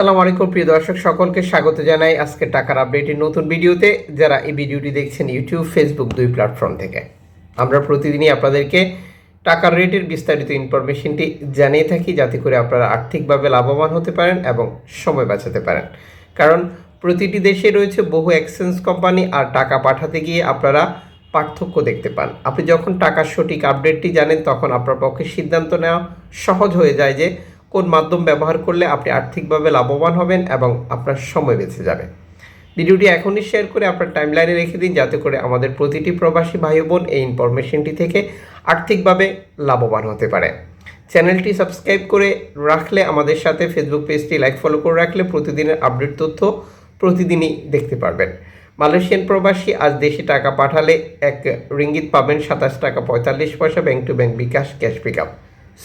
আসসালামু আলাইকুম, প্রিয় দর্শক, সকলকে স্বাগত জানাই আজকে টাকার আপডেটের নতুন ভিডিওতে। যারা এই ভিডিওটি দেখছেন ইউটিউব, ফেসবুক দুই প্ল্যাটফর্ম থেকে। আমরা প্রতিদিনই আপনাদেরকে টাকার রেটের বিস্তারিত ইনফরমেশনটি জানিয়ে থাকি, যাতে করে আপনারা আর্থিকভাবে লাভবান হতে পারেন এবং সময় বাঁচাতে পারেন। কারণ প্রতিটি দেশে রয়েছে বহু এক্সচেঞ্জ কোম্পানি আর টাকা পাঠাতে গিয়ে আপনারা পার্থক্য দেখতে পান। আপনি যখন টাকার সঠিক আপডেটটি জানেন, তখন আপনার পক্ষে সিদ্ধান্ত নেওয়া সহজ হয়ে যায় যে কোন মাধ্যম ব্যবহার করলে আপনি আর্থিকভাবে লাভবান হবেন এবং আপনার সময় বেঁচে যাবে। ভিডিওটি এখনই শেয়ার করে আপনার টাইমলাইনে রেখে দিন যাতে করে আমাদের প্রতিটি প্রবাসী ভাই বোন এই ইনফরমেশনটি থেকে আর্থিকভাবে লাভবান হতে পারে। চ্যানেলটি সাবস্ক্রাইব করে রাখলে আমাদের সাথে ফেসবুক পেজটি লাইক ফলো করে রাখলে প্রতিদিনের আপডেট তথ্য প্রতিদিনই দেখতে পারবেন। মালয়েশিয়ান প্রবাসী আজ দেশে টাকা পাঠালে এক রিঙ্গিত পাবেন সাতাশ টাকা পঁয়তাল্লিশ পয়সা bank to bank bKash cash pick up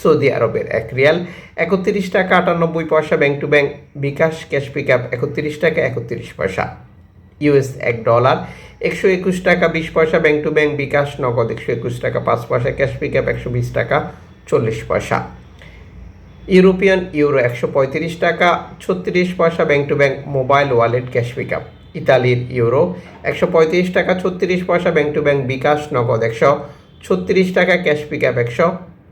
Saudi আরবের এক রিয়াল একত্রিশ টাকা আটানব্বই পয়সা, bank to bank bKash, cash pick up একত্রিশ টাকা একত্রিশ পয়সা। ইউএস এক ডলার একশো একুশ টাকা বিশ পয়সা, ব্যাংক টু ব্যাংক বিকাশ নগদ একশো একুশ টাকা পাঁচ পয়সা, ক্যাশ পিক আপ একশো বিশ টাকা চল্লিশ পয়সা। ইউরোপিয়ান ইউরো একশো পঁয়ত্রিশ টাকা ছত্রিশ পয়সা, bank to bank mobile wallet cash pick up ইতালির ইউরো একশো পঁয়ত্রিশ টাকা ছত্রিশ পয়সা, ব্যাংক টু ব্যাংক বিকাশ নগদ একশো ছত্রিশ টাকা, ক্যাশ পিক আপ একশো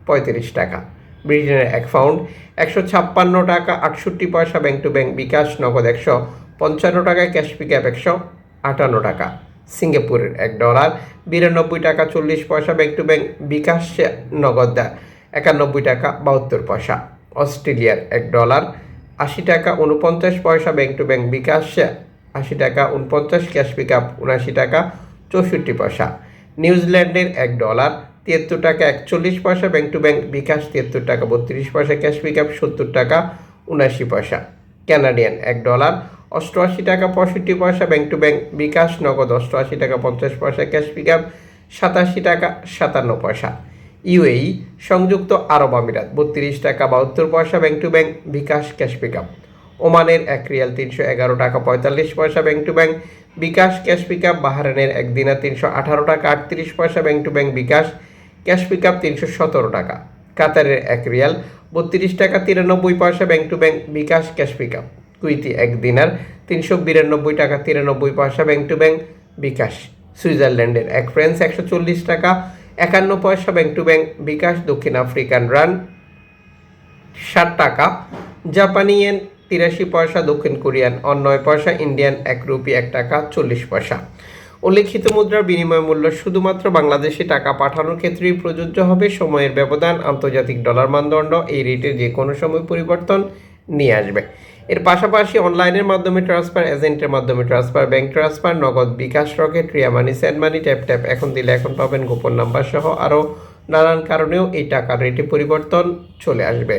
পঁয়ত্রিশ টাকা। ব্রিটেনের এক পাউন্ড, একশো ছাপ্পান্ন টাকা, আটষট্টি পয়সা ব্যাংক টু ব্যাংক বিকাশ, নগদ একশো পঞ্চান্ন টাকায় ক্যাশ পিক আপ একশো আটান্ন টাকা। সিঙ্গাপুরের এক ডলার, বিরানব্বই টাকা, চল্লিশ পয়সা ব্যাংক টু ব্যাংক বিকাশ নগদ একানব্বই টাকা, বাহাত্তর পয়সা। অস্ট্রেলিয়ার এক ডলার, আশি টাকা, উনপঞ্চাশ পয়সা ব্যাংক টু ব্যাংক বিকাশ আশি টাকা, উনপঞ্চাশ ক্যাশ পিক আপ উনআশি টাকা, চৌষট্টি পয়সা। নিউজিল্যান্ডের এক ডলার তিয়াত্তর টাকা একচল্লিশ পয়সা ব্যাংক টু ব্যাংক বিকাশ তিয়াত্তর টাকা বত্রিশ পয়সা ক্যাশ পিক আপ সত্তর টাকা উনআশি পয়সা। ক্যানাডিয়ান এক ডলার অষ্টআশি টাকা পঁয়ষট্টি পয়সা ব্যাংক টু ব্যাংক বিকাশ, নগদ অষ্টআশি টাকা পঞ্চাশ পয়সা ক্যাশ পিক আপ সাতাশি টাকা সাতান্ন পয়সা। ইউএই সংযুক্ত আরব আমিরাত, বত্রিশ টাকা বাহাত্তর পয়সা bank to bank bKash cash pick up ওমানের এক রিয়াল তিনশো এগারো টাকা পঁয়তাল্লিশ পয়সা bank to bank bKash cash pick up বাহারানের এক দিনা তিনশো আঠারো টাকা আটত্রিশ পয়সা bank to bank bKash. Cash pick up তিনশো সতেরো টাকা। কাতারের এক রিয়াল, বত্রিশ টাকা তিরানব্বই পয়সা bank to bank bKash cash pick up Kuwaiti এক দিনার, তিনশো বিরানব্বই টাকা তিরানব্বই পয়সা ব্যাংক টু ব্যাংক বিকাশ। সুইজারল্যান্ডের এক ফ্রেন্স, একশো চল্লিশ টাকা একান্ন পয়সা ব্যাংক টু ব্যাংক বিকাশ। দক্ষিণ আফ্রিকান রান, ষাট টাকা। জাপানি ইয়েন, তিরাশি পয়সা। দক্ষিণ কোরিয়ান অন্যয় পয়সা। ইন্ডিয়ান এক রুপি এক টাকা, চল্লিশ পয়সা। উল্লেখিত মুদ্রার বিনিময় মূল্য শুধুমাত্র বাংলাদেশে টাকা পাঠানোর ক্ষেত্রেই প্রযোজ্য হবে। সময়ের ব্যবধান, আন্তর্জাতিক ডলার মানদণ্ড, এই রেটের যে কোনো সময় পরিবর্তন নিয়ে আসবে। এর পাশাপাশি অনলাইনের মাধ্যমে ট্রান্সফার এজেন্টের মাধ্যমে transfer, bank transfer, Nagad bKash Rocket, Ria money, send money, tap tap এখন দিলে এখন পাবেন গোপন নাম্বার সহ আরও নানান কারণেও এই টাকার রেটে পরিবর্তন চলে আসবে।